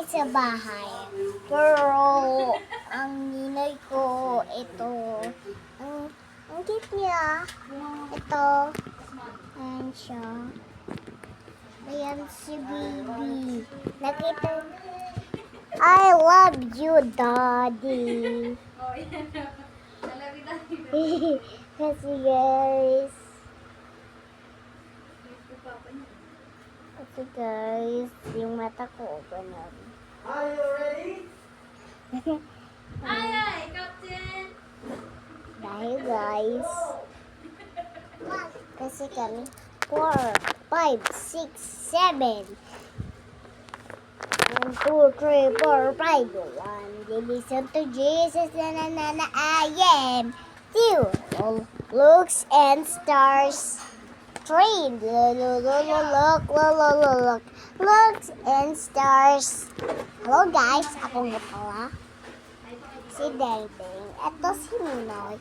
kami sa bahay. Pero, ang ninay ko, ito, ang, ang cute niya. Ito, ayan siya. Ayan si baby. Nakita, I love you, daddy. Oh. Kasi guys, yung mata ko, ganun. Are you ready? Ay, ay, Captain! Dahil guys, kasi kami, 4, 5, 6, 7, 1, 2, 3, 4, 5, 1, listen to Jesus, na na na na, I am, two, looks and stars, train. Look, look, look, look, look. And stars. Hello guys, ako nga pala. Si Delbing. Ito si Ninoy.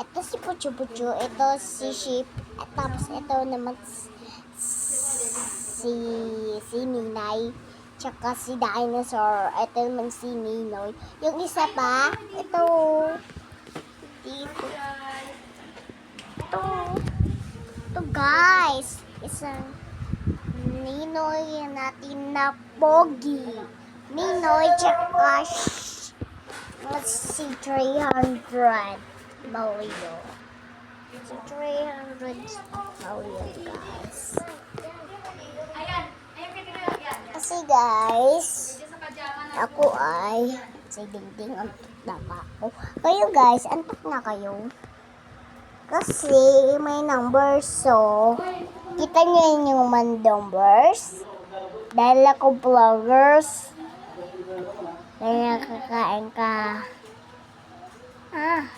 Ito si Puchu Puchu. Ito si Sheep. At tapos ito naman si si Ninay. Tsaka si Dinosaur. Ito naman si Ninoy. Yung isa pa, ito. Dito. Ito guys, isang Ninoy natin na pogi. Ninoy tsaka si 300 Mario. Si 300 Mario, guys. Kasi, guys, ako ay si Dingding antok na pa ako. Kayo, guys, antok na kayo. Kasi, may numbers, so, kita niyo yun yung man numbers. Dahil ako vloggers. Dahil nakakain ka. Ah.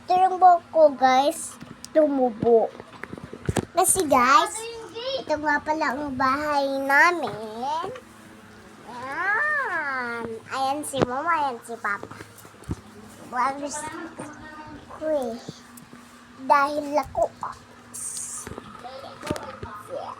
Ito yung buhok ko, guys. Tumubo. Kasi, guys, ito nga pala ang bahay namin. Ayan. Ayan si mama, ayan si papa. Vloggers ko eh. Dahil ako. Yeah.